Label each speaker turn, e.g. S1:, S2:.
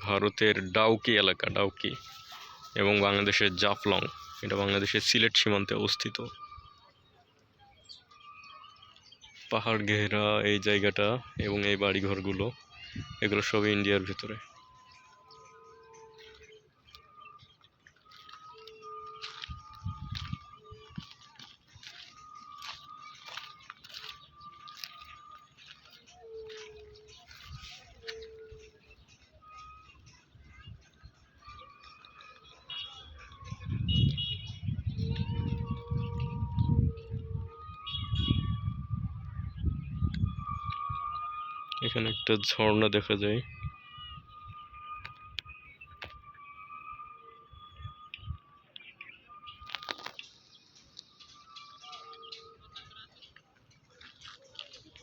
S1: ভারতের ডাউকি এলাকা, ডাউকি এবং বাংলাদেশের জাফলং। এটা বাংলাদেশের সিলেট সীমান্তে অবস্থিত। পাহাড় ঘেরা এই জায়গাটা এবং এই বাড়িঘরগুলো, এগুলো সবই ইন্ডিয়ার ভিতরে। এখানে একটা ঝর্ণা দেখা যায়।